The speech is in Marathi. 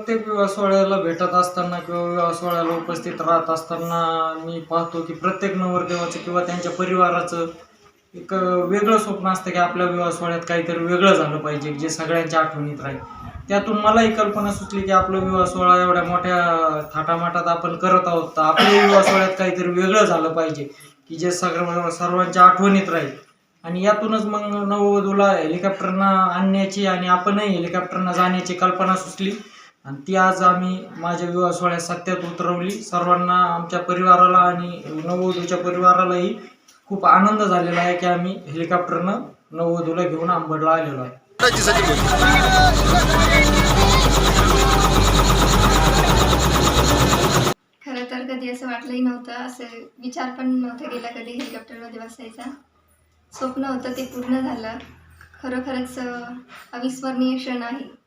प्रत्येक विवाह सोहळ्याला भेटत असताना किंवा विवाह सोहळ्याला उपस्थित राहत असताना मी पाहतो की प्रत्येक नवरदेवाचं किंवा त्यांच्या परिवाराचं एक वेगळं स्वप्न असतं की आपल्या विवाह सोहळ्यात काहीतरी वेगळं झालं पाहिजे जे सगळ्यांच्या आठवणीत राहील. त्यातून मलाही कल्पना सुचली की आपलं विवाह सोहळा एवढ्या मोठ्या थाटामाटात आपण करत आहोत तर आपल्या विवाह सोहळ्यात काहीतरी वेगळं झालं पाहिजे की जे सगळं सर्वांच्या आठवणीत राहील. आणि यातूनच मग नववधूला हेलिकॉप्टरनं आणण्याची आणि आपणही हेलिकॉप्टरनं जाण्याची कल्पना सुचली. आणि ती आज आम्ही माझ्या विवाह सोहळ्यात सत्यात उतरवली. सर्वांना आमच्या परिवाराला आणि नववधूच्या परिवारालाही खूप आनंद झालेला आहे की आम्ही हेलिकॉप्टरनं नववधूला घेऊन आंबडला आलेलो आहे. खरं तर कधी असं वाटलंही नव्हतं असं विचार पण नव्हता गेला कधी हेलिकॉप्टरमध्ये बसायचा. स्वप्न होतं ते पूर्ण झालं. खरोखरच अविस्मरणीय क्षण आहे.